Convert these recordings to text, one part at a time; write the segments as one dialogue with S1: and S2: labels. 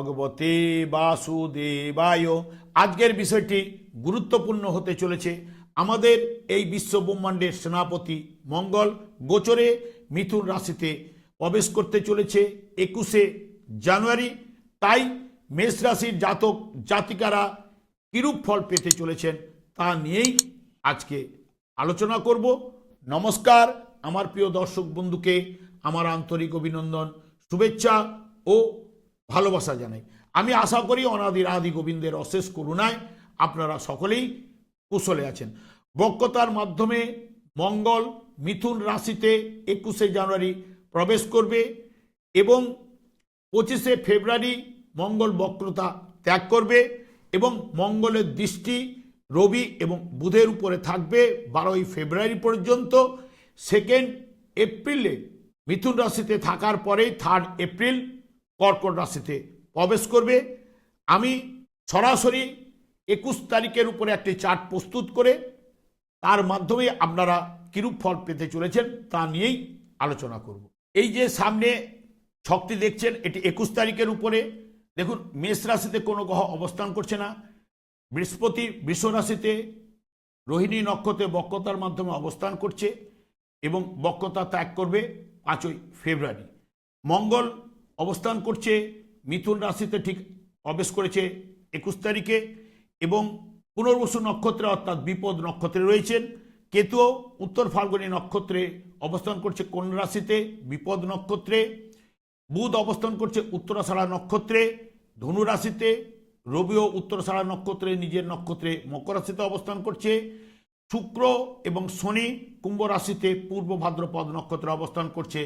S1: ভগবতে বাসুদেবায়। আজকের বিষয়টি গুরুত্বপূর্ণ হতে চলেছে। আমাদের এই বিশ্ব ব্রহ্মাণ্ডের সেনাপতি মঙ্গল গোচরে মিথুন রাশিতে প্রবেশ করতে চলেছে একুশে জানুয়ারি। তাই মেষ রাশির জাতক জাতিকারা কিরূপ ফল পেতে চলেছেন তা নিয়েই আজকে আলোচনা করব। নমস্কার, আমার প্রিয় দর্শক বন্ধুকে, আমার আন্তরিক অভিনন্দন, শুভেচ্ছা ও ভালোবাসা জানাই। আমি আশা করি অনাদির আদি গোবিন্দের অশেষ করুণায় আপনারা সকলেই কুশলে আছেন। বক্রতার মাধ্যমে মঙ্গল মিথুন রাশিতে একুশে জানুয়ারি প্রবেশ করবে এবং পঁচিশে ফেব্রুয়ারি মঙ্গল বক্রতা ত্যাগ করবে এবং মঙ্গলের দৃষ্টি রবি এবং বুধের উপরে থাকবে বারোই ফেব্রুয়ারি পর্যন্ত। সেকেন্ড এপ্রিলে মিথুন রাশিতে থাকার পরেই থার্ড এপ্রিল কর্কট রাশিতে প্রবেশ করবে। আমি সরাসরি একুশ তারিখের উপরে একটি চার্ট প্রস্তুত করে তার মাধ্যমে আপনারা কিরূপ ফল পেতে চলেছেন তা নিয়েই আলোচনা করব। এই যে সামনে ছকটি দেখছেন, এটি একুশ তারিখের উপরে। দেখুন, মেষ রাশিতে কোনো গ্রহ অবস্থান করছে না। বৃহস্পতি, বৃষ রাশিতে রোহিণী নক্ষত্রে বক্রতার মাধ্যমে অবস্থান করছে এবং বক্রতা ত্যাগ করবে পাঁচই ফেব্রুয়ারি। মঙ্গল অবস্থান করছে, মিথুন রাশিতে ঠিক প্রবেশ করেছে একুশ তারিখে এবং পুনর্বসু নক্ষত্রে অর্থাৎ বিপদ নক্ষত্রে রয়েছেন। কেতুও উত্তর ফাল্গুনী নক্ষত্রে অবস্থান করছে কন্যা রাশিতে বিপদ নক্ষত্রে। বুধ অবস্থান করছে উত্তরাষাঢ়া নক্ষত্রে। ধনু রাশিতে রবিও উত্তরাষাঢ়া নক্ষত্রে নিজের নক্ষত্রে মকর রাশিতে অবস্থান করছে। শুক্র এবং শনি কুম্ভ রাশিতে পূর্ব ভাদ্রপদ নক্ষত্রে অবস্থান করছে।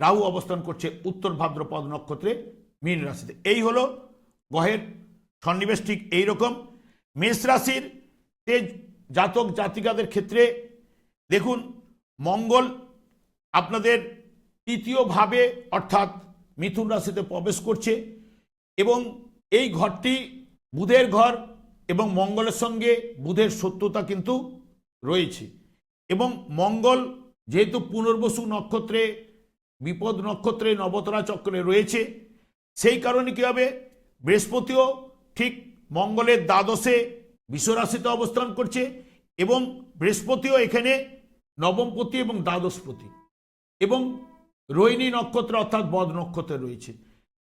S1: রাহু অবস্থান করছে উত্তর ভাদ্রপদ নক্ষত্রে মীন রাশিতে। এই হলো গ্রহের সন্নিবেশ ঠিক এইরকম। মেষ রাশির তেজ জাতক জাতিকাদের ক্ষেত্রে দেখুন, মঙ্গল আপনাদের তৃতীয়ভাবে অর্থাৎ মিথুন রাশিতে প্রবেশ করছে এবং এই ঘরটি বুধের ঘর এবং মঙ্গলের সঙ্গে বুধের সত্যতা কিন্তু রয়েছে। এবং মঙ্গল যেহেতু পুনর্বসু নক্ষত্রে বিপদ নক্ষত্রে নবতরা চক্রে রয়েছে। সেই কারণে কী হবে? বৃহস্পতিও ঠিক মঙ্গলের দ্বাদশে বিশ্বরাশিতে অবস্থান করছে এবং বৃহস্পতিও এখানে নবমপতি এবং দ্বাদশপতি এবং রোহিণী নক্ষত্র অর্থাৎ বদ নক্ষত্রে রয়েছে।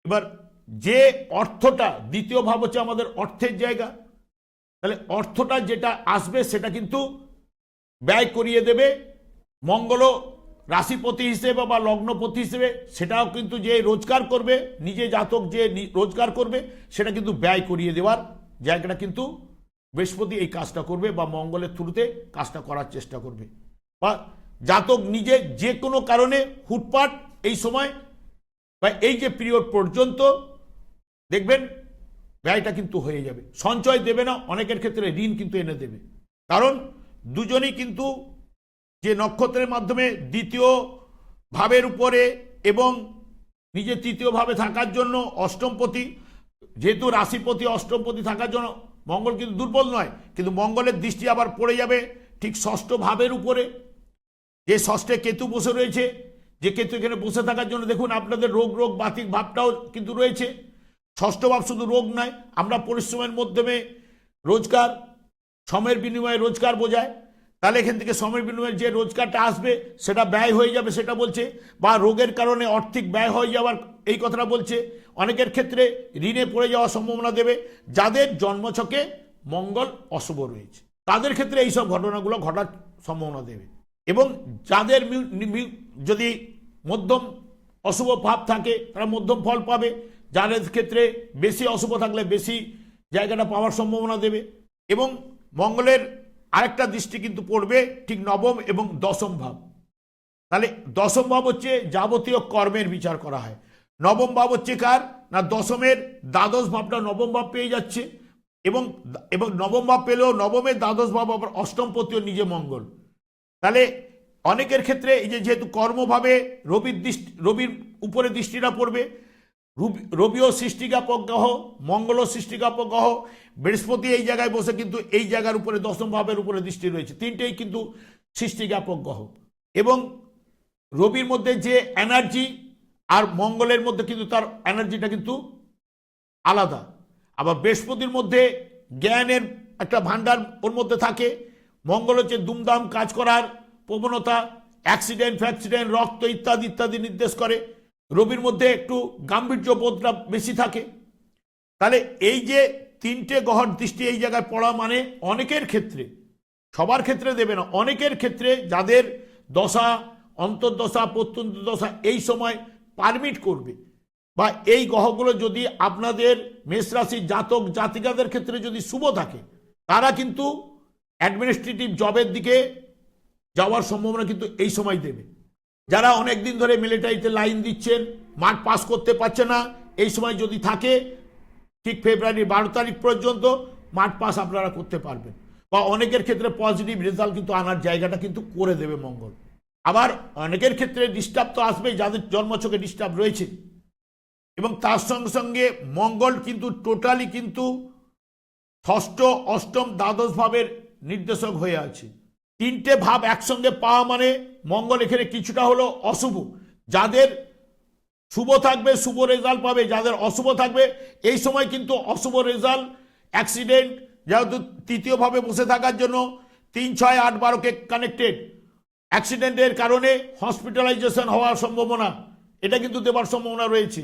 S1: এবার যে অর্থটা দ্বিতীয় ভাব হচ্ছে আমাদের অর্থের জায়গা। তাহলে অর্থটা যেটা আসবে সেটা কিন্তু ব্যয় করিয়ে দেবে। মঙ্গল রাশিপতি হিসেবে বা লগ্নপতি হিসেবে সেটাও কিন্তু যে রোজগার করবে, নিজে জাতক যে রোজগার করবে, সেটা কিন্তু ব্যয় করিয়ে দেওয়ার জায়গাটা কিন্তু বৃহস্পতি এই কাজটা করবে বা মঙ্গলের থ্রুতে কাজটা করার চেষ্টা করবে। বা জাতক নিজে যে কোনো কারণে হুটপাট এই সময় বা এই যে পিরিয়ড পর্যন্ত দেখবেন ব্যয়টা কিন্তু হয়ে যাবে। সঞ্চয় দেবে না, অনেকের ক্ষেত্রে ঋণ কিন্তু এনে দেবে। কারণ দুজনেই কিন্তু যে নক্ষত্রের মাধ্যমে দ্বিতীয় ভাবের উপরে এবং নিজে তৃতীয় ভাবে থাকার জন্য অষ্টমপতি, যেহেতু রাশিপতি অষ্টমপতি থাকার জন্য মঙ্গল কিন্তু দুর্বল নয়, কিন্তু মঙ্গলের দৃষ্টি আবার পড়ে যাবে ঠিক ষষ্ঠ ভাবের উপরে। যে ষষ্ঠে কেতু বসে রয়েছে, যে কেতু এখানে বসে থাকার জন্য দেখুন আপনাদের রোগ রোগ, বাতিক ভাবটাও কিন্তু রয়েছে। ষষ্ঠ ভাব শুধু রোগ নয়, আমরা পরিশ্রমের মাধ্যমে রোজগার, সময়ের বিনিময়ে রোজগার বোঝায়। তাহলে এখান থেকে সময়ের বিনিময়ে যে রোজগারটা আসবে, সেটা ব্যয় হয়ে যাবে, সেটা বলছে। বা রোগের কারণে অর্থিক ব্যয় হয়ে যাওয়ার এই কথাটা বলছে। অনেকের ক্ষেত্রে ঋণে পড়ে যাওয়ার সম্ভাবনা দেবে। যাদের জন্মছকে মঙ্গল অশুভ রয়েছে, তাদের ক্ষেত্রে এইসব ঘটনাগুলো ঘটার সম্ভাবনা দেবে। এবং যাদের যদি মধ্যম অশুভ ভাব থাকে, তারা মধ্যম ফল পাবে। যাদের ক্ষেত্রে বেশি অশুভ থাকলে বেশি জায়গাটা পাওয়ার সম্ভাবনা দেবে। এবং মঙ্গলের আরেকটা দৃষ্টি কিন্তু পড়বে ঠিক নবম এবং দশম ভাব। তাহলে দশম ভাব হচ্ছে যাবতীয় কর্মের বিচার করা হয়। নবম ভাব হচ্ছে কার? না, দশমের দ্বাদশ ভাবটা নবম ভাব পেয়ে যাচ্ছে এবং এবং নবম ভাব পেলেও নবমের দ্বাদশ ভাব, আবার অষ্টমপতিও নিজে মঙ্গল। তাহলে অনেকের ক্ষেত্রে এই যে যেহেতু কর্মভাবে রবির দৃষ্টি, রবির উপরে দৃষ্টিটা পড়বে রবিও সৃষ্টিকাপক গ্রহ মঙ্গলও সৃষ্টিকাপক গ্রহ বৃহস্পতি এই জায়গায় বসে কিন্তু এই জায়গার উপরে, দশম ভাবের উপরে দৃষ্টি রয়েছে। তিনটেই কিন্তু সৃষ্টিকাপক গ্রহ এবং রবির মধ্যে যে এনার্জি আর মঙ্গলের মধ্যে কিন্তু তার এনার্জিটা কিন্তু আলাদা। আবার বৃহস্পতির মধ্যে জ্ঞানের একটা ভান্ডার ওর মধ্যে থাকে। মঙ্গল হচ্ছে দুমদাম কাজ করার প্রবণতা অ্যাক্সিডেন্ট ফ্যাক্সিডেন্ট রক্ত ইত্যাদি ইত্যাদি নির্দেশ করে। রবির মধ্যে একটু গাম্ভীর্য বোধটা বেশি থাকে। তাহলে এই যে তিনটে গহর দৃষ্টি এই জায়গায় পড়া মানে অনেকের ক্ষেত্রে, সবার ক্ষেত্রে দেবে না, অনেকের ক্ষেত্রে যাদের দশা, অন্তর্দশা প্রত্যন্ত দশা এই সময় পারমিট করবে। বা এই গ্রহগুলো যদি আপনাদের মেষ রাশির জাতক জাতিকাদের ক্ষেত্রে যদি শুভ থাকে, তারা কিন্তু অ্যাডমিনিস্ট্রেটিভ জবের দিকে যাওয়ার সম্ভাবনা কিন্তু এই সময় দেবে। যারা অনেক দিন ধরে মিলিটারিতে লাইন দিচ্ছেন, মাঠ পাস করতে পারছে না, এই সময় যদি থাকে, ঠিক ফেব্রুয়ারি বারো তারিখ পর্যন্ত মাঠ পাস আপনারা করতে পারবেন। বা অনেকের ক্ষেত্রে পজিটিভ রেজাল্ট কিন্তু আনার জায়গাটা কিন্তু করে দেবে মঙ্গল। আবার অনেকের ক্ষেত্রে ডিস্টার্ব তো আসবেই, যাদের জন্মছকে ডিস্টার্ব রয়েছে। এবং তার সঙ্গে সঙ্গে মঙ্গল কিন্তু টোটালি কিন্তু ষষ্ঠ, অষ্টম, দ্বাদশ ভাবের নির্দেশক হয়ে আছে। তিনটে ভাব একসঙ্গে পাওয়া মানে মঙ্গল এখানে কিছুটা হলো অশুভ। যাদের শুভ থাকবে, শুভ রেজাল্ট পাবে, যাদের অশুভ থাকবে, এই সময় কিন্তু অশুভ রেজাল্ট অ্যাক্সিডেন্ট যেহেতু তৃতীয়ভাবে বসে থাকার জন্য তিন, ছয়, আট, বারোকে কানেক্টেড অ্যাক্সিডেন্টের কারণে হসপিটালাইজেশন হওয়ার সম্ভাবনা, এটা কিন্তু দেবার সম্ভাবনা রয়েছে।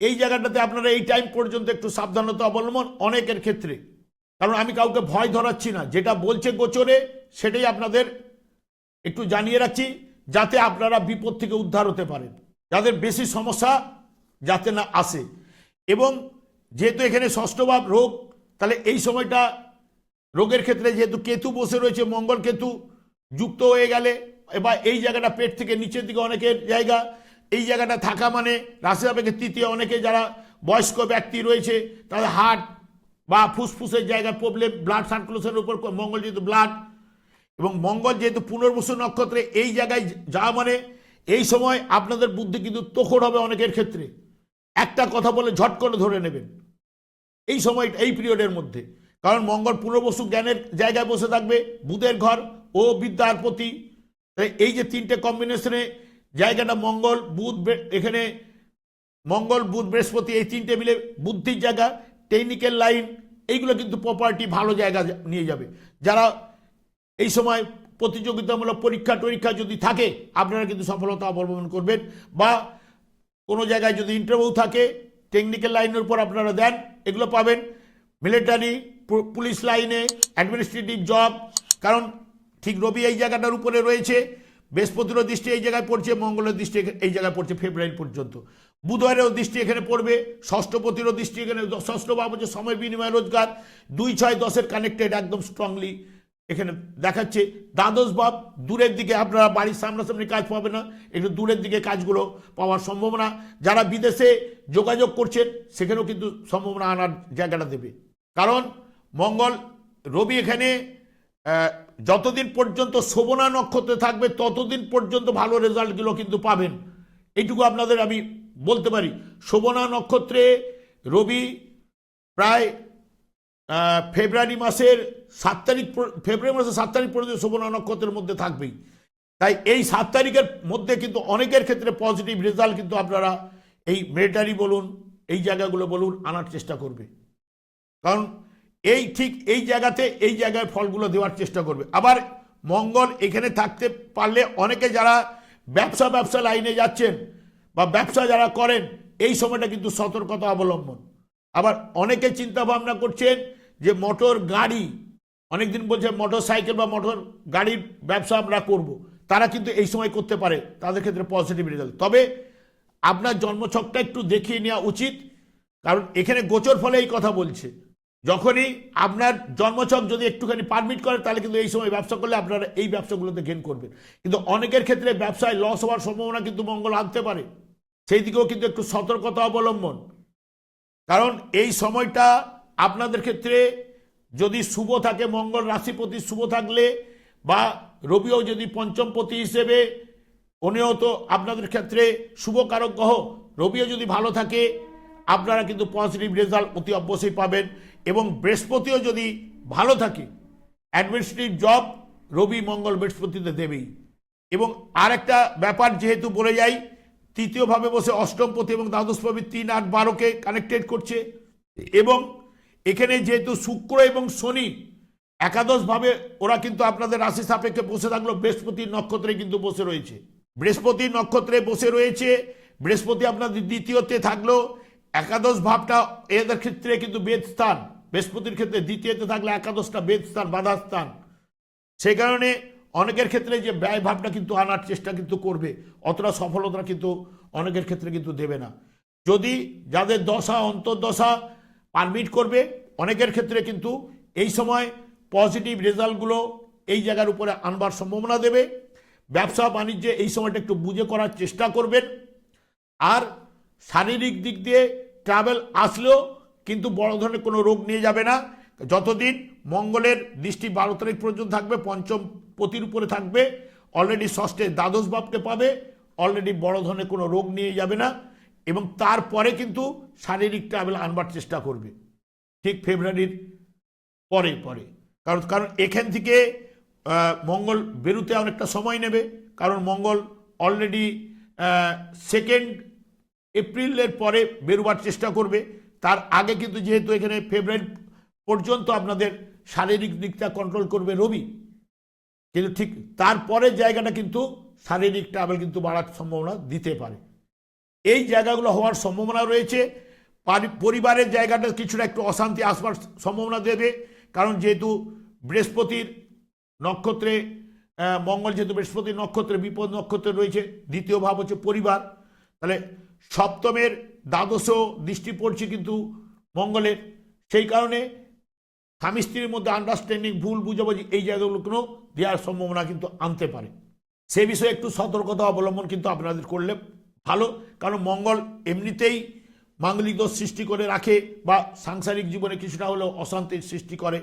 S1: এই জায়গাটাতে আপনারা এই টাইম পর্যন্ত একটু সাবধানতা অবলম্বন অনেকের ক্ষেত্রে। কারণ আমি কাউকে ভয় ধরাচ্ছি না, যেটা বলছে গোচরে সেটাই আপনাদের একটু জানিয়ে রাখছি, যাতে আপনারা বিপদ থেকে উদ্ধার হতে পারেন। যাদের বেশি সমস্যা, যাতে না আসে। এবং যেহেতু এখানে ষষ্ঠভাব রোগ, তাহলে এই সময়টা রোগের ক্ষেত্রে যেহেতু কেতু বসে রয়েছে, মঙ্গল কেতু যুক্ত হয়ে গেলে এবার এই জায়গাটা পেট থেকে নিচের দিকে অনেকের জায়গা, এই জায়গাটা থাকা মানে রাশি সাপেক্ষে তৃতীয় অনেকে যারা বয়স্ক ব্যক্তি রয়েছে, তাদের হার্ট বা ফুসফুসের জায়গায় প্রবলেম ব্লাড সার্কুলেশনের উপর মঙ্গল যেহেতু ব্লাড এবং মঙ্গল যেহেতু পুনর্বসু নক্ষত্রে এই জায়গায় যা মানে এই সময় আপনাদের বুদ্ধি কিন্তু তোখড় হবে অনেকের ক্ষেত্রে। একটা কথা বলে ঝট করে ধরে নেবেন। এই সময়, এই পিরিয়ডের মধ্যে। কারণ মঙ্গল পুনর্বসু জ্ঞানের জায়গায় বসে থাকবে, বুধের ঘর ও বিদ্যার প্রতি। এই যে তিনটে কম্বিনেশনে জায়গাটা মঙ্গল, বুধ এখানে মঙ্গল, বুধ, বৃহস্পতি, এই তিনটে মিলে বুদ্ধির জায়গা টেকনিক্যাল লাইন এইগুলো কিন্তু প্রপার্টি ভালো জায়গা নিয়ে যাবে। যারা এই সময় প্রতিযোগিতামূলক পরীক্ষা টরীক্ষা যদি থাকে, আপনারা কিন্তু সফলতা অবলম্বন করবেন। বা কোনো জায়গায় যদি ইন্টারভিউ থাকে টেকনিক্যাল লাইনের উপর আপনারা দেন, এগুলো পাবেন। মিলিটারি পুলিশ লাইনে অ্যাডমিনিস্ট্রেটিভ জব কারণ ঠিক রবি এই জায়গাটার উপরে রয়েছে বৃহস্পতিরও দৃষ্টি এই জায়গায় পড়ছে, মঙ্গলের দৃষ্টি এই জায়গায় পড়ছে ফেব্রুয়ারি পর্যন্ত। বুধবারেও দৃষ্টি এখানে পড়বে, ষষ্ঠপতিরও দৃষ্টি এখানে ষষ্ঠ ভাব হচ্ছে সময় বিনিময় রোজগার, দুই ছয় দশের কানেক্টেড একদম স্ট্রংলি এখানে দেখাচ্ছে, দ্বাদশ ভাব দূরের দিকে আপনারা বাড়ির সামনাসামনি কাজ পাবে না, একটু দূরের দিকে কাজগুলো পাওয়ার সম্ভাবনা। যারা বিদেশে যোগাযোগ করছেন, সেখানেও কিন্তু সম্ভাবনা আনার জায়গাটা দেবে। কারণ, মঙ্গল, রবি এখানে যতদিন পর্যন্ত শোভনা নক্ষত্রে থাকবে, ততদিন পর্যন্ত ভালো রেজাল্টগুলো কিন্তু পাবেন। এইটুকু আপনাদের আমি বলতে পারি। শোভনা নক্ষত্রে রবি প্রায় ফেব্রুয়ারি মাসের সাত তারিখ ফেব্রুয়ারি মাসের সাত তারিখ পর্যন্ত শোভনা নক্ষত্রের মধ্যে থাকবেই। তাই এই সাত তারিখের মধ্যে কিন্তু অনেকের ক্ষেত্রে পজিটিভ রেজাল্ট কিন্তু আপনারা এই মিলিটারি বলুন, এই জায়গাগুলো বলুন আনার চেষ্টা করবে। কারণ এই ঠিক এই জায়গাতে এই জায়গায় ফলগুলো দেওয়ার চেষ্টা করবে। আবার মঙ্গল এখানে থাকতে পারলে অনেকে যারা ব্যবসা ব্যবসা লাইনে যাচ্ছেন বা ব্যবসা যারা করেন, এই সময়টা কিন্তু সতর্কতা অবলম্বন। আবার অনেকে চিন্তা ভাবনা করছেন যে মোটর গাড়ি, অনেকদিন বলছে মোটর সাইকেল বা মোটর গাড়ির ব্যবসা আমরা করব। তারা কিন্তু এই সময় করতে পারে, তাদের ক্ষেত্রে পজিটিভ রেজাল্ট তবে আপনার জন্মছকটা একটু দেখিয়ে নেওয়া উচিত, কারণ এখানে গোচর ফলে এই কথা বলছে। যখনই আপনার জন্মছক যদি একটুখানি পারমিট করে, তাহলে কিন্তু এই সময় ব্যবসা করলে আপনারা এই ব্যবসাগুলোতে গেন করবেন। কিন্তু অনেকের ক্ষেত্রে ব্যবসায় লস হওয়ার সম্ভাবনা কিন্তু মঙ্গল আনতে পারে। সেই দিকেও কিন্তু একটু সতর্কতা অবলম্বন। কারণ এই সময়টা আপনাদের ক্ষেত্রে যদি শুভ থাকে, মঙ্গল রাশিপতি শুভ থাকলে বা রবিও যদি পঞ্চমপতি হিসেবে, উনিও তো আপনাদের ক্ষেত্রে শুভকারক গ্রহ। রবিও যদি ভালো থাকে, আপনারা কিন্তু পজিটিভ রেজাল্ট অতি অবশ্যই পাবেন এবং বৃহস্পতিও যদি ভালো থাকে অ্যাডমিনিস্ট্রেটিভ জব রবি মঙ্গল বৃহস্পতিতে দেবেই। এবং আরেকটা ব্যাপার যেহেতু বলে যাই, তৃতীয়ভাবে বসে অষ্টমপতি এবং দ্বাদশভাবে তিন আট বারোকে কানেক্টেড করছে এবং এখানে যেহেতু শুক্র এবং শনি একাদশ ভাবে ওরা কিন্তু আপনাদের রাশি সাপেক্ষে বসে থাকল, বৃহস্পতির নক্ষত্রে কিন্তু বসে রয়েছে। বৃহস্পতি নক্ষত্রে বসে রয়েছে, বৃহস্পতি আপনাদের দ্বিতীয়তে থাকল, একাদশ ভাবটা এদের ক্ষেত্রে কিন্তু বেদ স্থান, বৃহস্পতির ক্ষেত্রে দ্বিতীয়তে থাকলে একাদশটা বেদ স্থান বাধা স্থান। সেই কারণে অনেকের ক্ষেত্রে যে ব্যয় ভাবটা কিন্তু আনার চেষ্টা কিন্তু করবে, অতটা সফলতা কিন্তু অনেকের ক্ষেত্রে কিন্তু দেবে না। যদি যাদের দশা, অন্তর্দশা পারমিট করবে। অনেকের ক্ষেত্রে কিন্তু এই সময় পজিটিভ রেজাল্টগুলো এই জায়গার উপরে আনবার সম্ভাবনা দেবে। ব্যবসা বাণিজ্যে এই সময়টা একটু বুঝে করার চেষ্টা করবেন। আর শারীরিক দিক দিয়ে ট্রাভেল আসলেও কিন্তু বড় ধরনের কোনো রোগ নিয়ে যাবে না। যতদিন মঙ্গলের দৃষ্টি বারো তারিখ পর্যন্ত থাকবে, পঞ্চম পতির উপরে থাকবে অলরেডি ষষ্ঠে দ্বাদশ ভাবকে পাবে অলরেডি বড় ধরনের কোনো রোগ নিয়ে যাবে না। এবং তারপরে কিন্তু শারীরিক ট্রাভেল আনবার চেষ্টা করবে। ঠিক ফেব্রুয়ারির পরে পরে। কারণ কারণ এখান থেকে মঙ্গল বেরোতে অনেকটা সময় নেবে। কারণ মঙ্গল অলরেডি সেকেন্ড এপ্রিলের পরে বেরোবার চেষ্টা করবে। তার আগে কিন্তু যেহেতু এখানে ফেব্রুয়ারি পর্যন্ত আপনাদের শারীরিক দিকটা কন্ট্রোল করবে রবি। কিন্তু ঠিক তারপরে জায়গাটা কিন্তু শারীরিক ট্রাভেল কিন্তু বাড়ার সম্ভাবনা দিতে পারে। এই জায়গাগুলো হওয়ার সম্ভাবনা রয়েছে। পরিবারের জায়গাটা কিছুটা একটু অশান্তি আসবার সম্ভাবনা দেবে। কারণ যেহেতু বৃহস্পতির নক্ষত্রে মঙ্গল যেহেতু বৃহস্পতির নক্ষত্রে, বিপদ নক্ষত্রে রয়েছে, দ্বিতীয় ভাব হচ্ছে পরিবার। তাহলে সপ্তমের দ্বাদশ দৃষ্টি পড়ছে কিন্তু মঙ্গলের। সেই কারণে স্বামী স্ত্রীর মধ্যে আন্ডারস্ট্যান্ডিং ভুল বুঝাবুঝি এই জায়গাগুলো কোনো দেওয়ার সম্ভাবনা কিন্তু আনতে পারে। সে বিষয়ে একটু সতর্কতা অবলম্বন কিন্তু আপনাদের করলে ভালো, কারণ মঙ্গল এমনিতেই মাঙ্গলিক দোষ সৃষ্টি করে রাখে বা সাংসারিক জীবনে কিছুটা হলেও অশান্তির সৃষ্টি করে।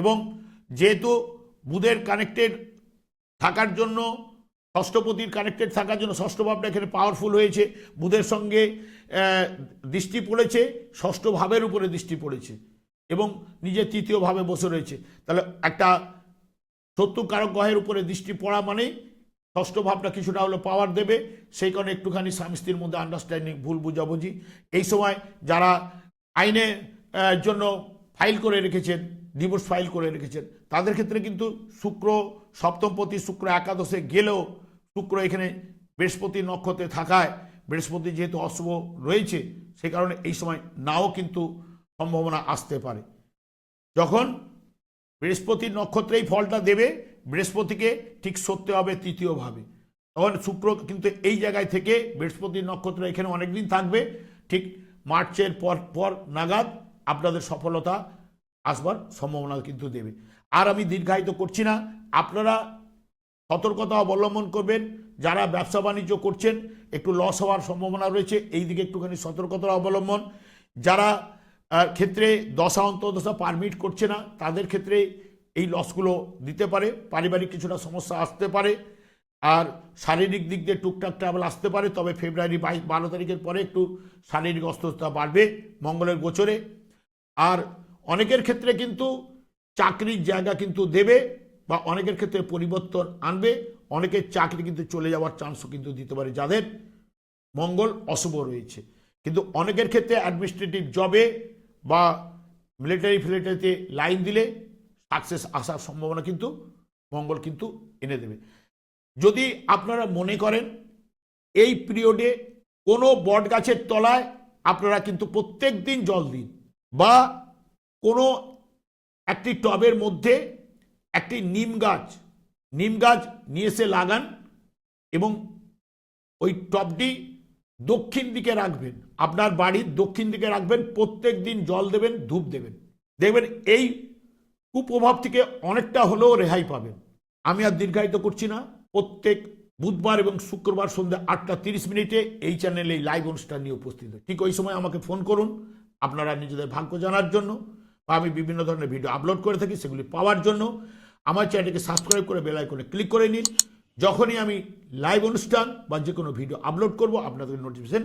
S1: এবং যেহেতু বুধের কানেক্টেড থাকার জন্য ষষ্ঠপতির কানেক্টেড থাকার জন্য ষষ্ঠ ভাবটা এখানে পাওয়ারফুল হয়েছে। বুধের সঙ্গে দৃষ্টি পড়েছে, ষষ্ঠ ভাবের উপরে দৃষ্টি পড়েছে এবং নিজের তৃতীয় ভাবে বসে রয়েছে। তাহলে একটা শত্রু কারক গ্রহের উপরে দৃষ্টি পড়া মানেই ষষ্ঠ ভাবটা কিছুটা হলো পাওয়ার দেবে, সেই কারণে একটুখানি স্বামী স্ত্রীর মধ্যে আন্ডারস্ট্যান্ডিং ভুল বুঝাবুঝি। এই সময় যারা আইনে জন্য ফাইল করে রেখেছেন ডিভোর্স ফাইল করে রেখেছেন, তাদের ক্ষেত্রে কিন্তু শুক্র সপ্তমপতি শুক্র একাদশে গেলেও শুক্র এখানে বৃহস্পতি নক্ষত্রে থাকায়, বৃহস্পতি যেহেতু অশুভ রয়েছে, সে কারণে এই সময় নাও কিন্তু সম্ভাবনা আসতে পারে। যখন বৃহস্পতির নক্ষত্রেই ফলটা দেবে বৃহস্পতিকে ঠিক সরতে হবে তৃতীয়ভাবে তখন শুক্র কিন্তু এই জায়গায় থেকে বৃহস্পতির নক্ষত্র এখানে অনেকদিন থাকবে, ঠিক মার্চের পর পর নাগাদ আপনাদের সফলতা আসবার সম্ভাবনা কিন্তু দেবে। আর আমি দীর্ঘায়িত করছি না, আপনারা সতর্কতা অবলম্বন করবেন, যারা ব্যবসা বাণিজ্য করছেন, একটু লস হওয়ার সম্ভাবনা রয়েছে এই দিকে একটুখানি সতর্কতা অবলম্বন। যারা ক্ষেত্রে দশা অন্তর্দশা পারমিট করছে না, তাদের ক্ষেত্রে এই লসগুলো দিতে পারে, পারিবারিক কিছুটা সমস্যা আসতে পারে, আর শারীরিক দিক দিয়ে টুকটাক ট্রাভেল আসতে পারে, তবে ফেব্রুয়ারি বাইশ, বারো তারিখের পরে একটু শারীরিক অসুস্থতা বাড়বে মঙ্গলের গোচরে। আর অনেকের ক্ষেত্রে কিন্তু চাকরির জায়গা কিন্তু দেবে বা অনেকের ক্ষেত্রে পরিবর্তন আনবে, অনেকের চাকরি কিন্তু চলে যাওয়ার চান্সও কিন্তু দিতে পারে যাদের। মঙ্গল অশুভ রয়েছে। কিন্তু অনেকের ক্ষেত্রে অ্যাডমিনিস্ট্রেটিভ জবে বা মিলিটারি ফিলিটারিতে লাইন দিলে সাকসেস আসার সম্ভাবনা কিন্তু, মঙ্গল কিন্তু এনে দেবে। যদি আপনারা মনে করেন, এই পিরিয়ডে কোনো বট গাছের তলায় আপনারা কিন্তু প্রত্যেক দিন জল দিন বা কোনো একটি টবের মধ্যে একটি নিম গাছ নিম গাছ নিয়ে এসে লাগান এবং ওই টবটি দক্ষিণ দিকে রাখবেন। আপনার বাড়ির দক্ষিণ দিকে রাখবেন, প্রত্যেক দিন জল দেবেন, ধূপ দেবেন। দেখবেন এই কুপ্রভাব থেকে অনেকটা হলেও রেহাই পাবেন। আমি আর দীর্ঘায়িত করছি না। প্রত্যেক বুধবার এবং শুক্রবার সন্ধ্যা আটটা তিরিশ মিনিটে এই চ্যানেলে এই লাইভ অনুষ্ঠান নিয়ে উপস্থিত। ঠিক ওই সময় আমাকে ফোন করুন আপনারা নিজেদের ভাগ্য জানার জন্য বা আমি বিভিন্ন ধরনের ভিডিও আপলোড করে থাকি সেগুলি পাওয়ার জন্য। আমার চ্যানেলটিকে সাবস্ক্রাইব করে বেল আইকনে ক্লিক করে নিন। যখনই আমি লাইভ অনুষ্ঠান বা যে কোনো ভিডিও আপলোড করব, আপনাদের নোটিফিকেশন